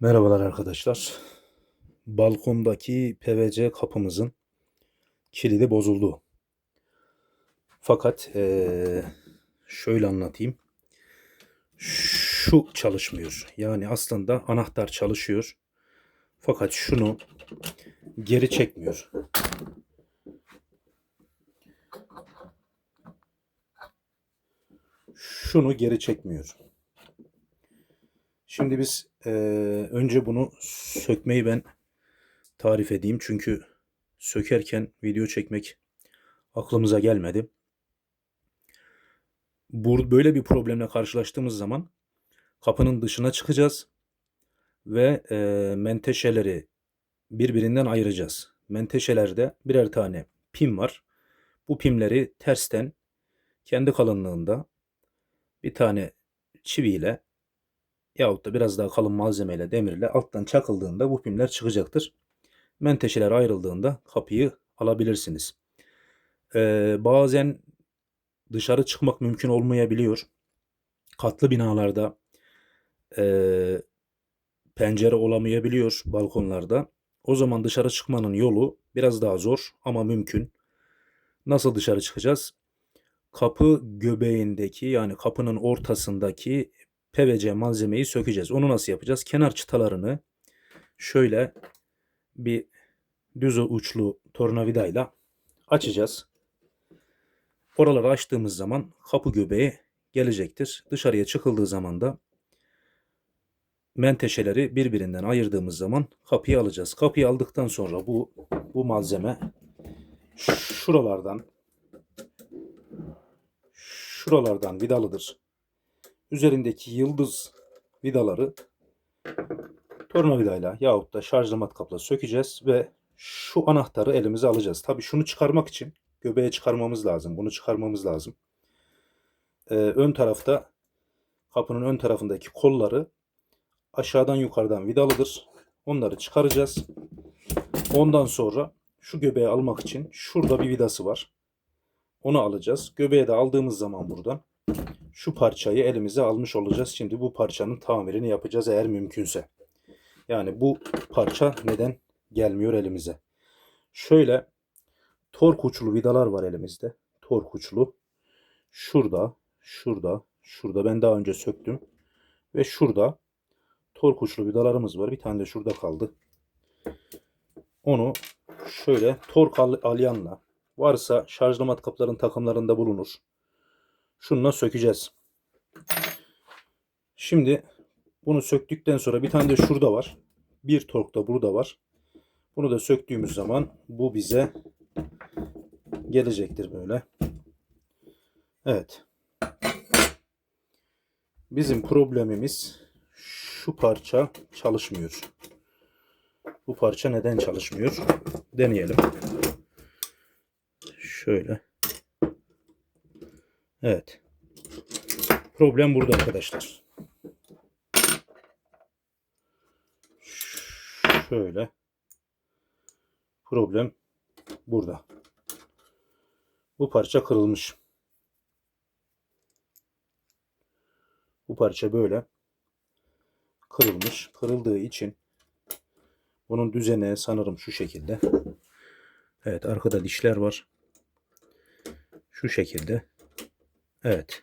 Merhabalar arkadaşlar. Balkondaki PVC kapımızın kilidi bozuldu. Fakat eee, şöyle anlatayım. Şu çalışmıyor. Yani aslında anahtar çalışıyor. Fakat şunu geri çekmiyor. Şunu geri çekmiyor. Şimdi biz eee, önce bunu sökmeyi ben tarif edeyim. Çünkü sökerken video çekmek aklımıza gelmedi. Bu, böyle bir problemle karşılaştığımız zaman kapının dışına çıkacağız ve eee, menteşeleri birbirinden ayıracağız. Menteşelerde birer tane pim var. Bu pimleri tersten kendi kalınlığında bir tane çiviyle yahut da biraz daha kalın malzemeyle demirle alttan çakıldığında bu pimler çıkacaktır. Menteşeler ayrıldığında kapıyı alabilirsiniz. Ee, bazen dışarı çıkmak mümkün olmayabiliyor. Katlı binalarda ee, pencere olamayabiliyor balkonlarda. O zaman dışarı çıkmanın yolu biraz daha zor ama mümkün. Nasıl dışarı çıkacağız? Kapı göbeğindeki yani kapının ortasındaki PVC malzemeyi sökeceğiz. Onu nasıl yapacağız? Kenar çıtalarını şöyle bir düz uçlu tornavidayla açacağız. Oraları açtığımız zaman kapı göbeği gelecektir. Dışarıya çıkıldığı zaman da menteşeleri birbirinden ayırdığımız zaman kapıyı alacağız. Kapıyı aldıktan sonra bu bu malzeme şuralardan şuralardan vidalıdır. Üzerindeki yıldız vidaları tornavidayla yahut da şarjlı matkapla sökeceğiz ve şu anahtarı elimize alacağız. Tabi şunu çıkarmak için göbeğe çıkarmamız lazım. Bunu çıkarmamız lazım. Ee, ön tarafta kapının ön tarafındaki kolları aşağıdan yukarıdan vidalıdır. Onları çıkaracağız. Ondan sonra şu göbeği almak için şurada bir vidası var. Onu alacağız. Göbeğe de aldığımız zaman buradan şu parçayı elimize almış olacağız. Şimdi bu parçanın tamirini yapacağız eğer mümkünse. Yani bu parça neden gelmiyor elimize? Şöyle tork uçlu vidalar var elimizde. Tork uçlu. Şurada, şurada, şurada ben daha önce söktüm. Ve şurada tork uçlu vidalarımız var. Bir tane de şurada kaldı. Onu şöyle tork al alyanla varsa şarjlı matkapların takımlarında bulunur. Şununla sökeceğiz. Şimdi bunu söktükten sonra bir tane de şurada var. Bir tork da burada var. Bunu da söktüğümüz zaman bu bize gelecektir böyle. Evet. Bizim problemimiz şu parça çalışmıyor. Bu parça neden çalışmıyor? Deneyelim. Şöyle. Evet. Problem burada arkadaşlar. Şöyle. Problem burada. Bu parça kırılmış. Bu parça böyle kırılmış. Kırıldığı için bunun düzeni sanırım şu şekilde. Evet arkada dişler var. Şu şekilde. Evet.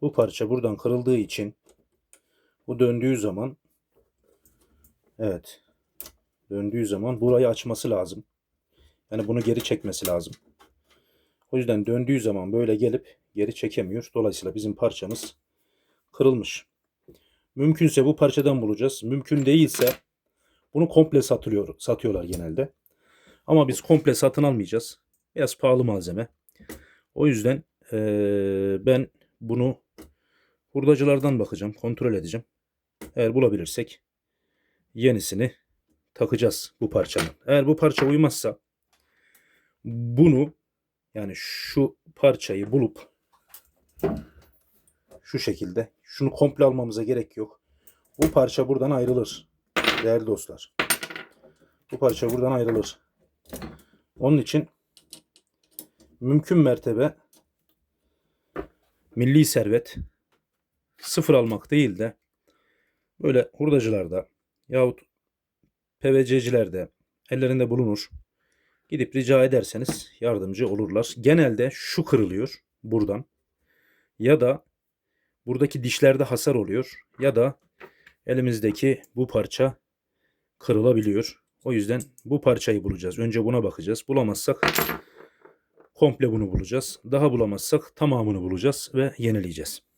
Bu parça buradan kırıldığı için bu döndüğü zaman evet döndüğü zaman burayı açması lazım. Yani bunu geri çekmesi lazım. O yüzden döndüğü zaman böyle gelip geri çekemiyor. Dolayısıyla bizim parçamız kırılmış. Mümkünse bu parçadan bulacağız. Mümkün değilse bunu komple satılıyor, satıyorlar genelde. Ama biz komple satın almayacağız. Biraz pahalı malzeme. O yüzden eee, ben bunu hurdacılardan bakacağım. Kontrol edeceğim. Eğer bulabilirsek yenisini takacağız bu parçanın. Eğer bu parça uymazsa bunu yani şu parçayı bulup şu şekilde şunu komple almamıza gerek yok. Bu parça buradan ayrılır. Değerli dostlar. Bu parça buradan ayrılır. Onun için mümkün mertebe milli servet sıfır almak değil de böyle hurdacılarda yahut PVC'cilerde ellerinde bulunur. Gidip rica ederseniz yardımcı olurlar. Genelde şu kırılıyor buradan ya da buradaki dişlerde hasar oluyor ya da elimizdeki bu parça kırılabiliyor. O yüzden bu parçayı bulacağız. Önce buna bakacağız. Bulamazsak komple bunu bulacağız. Daha bulamazsak tamamını bulacağız ve yenileyeceğiz.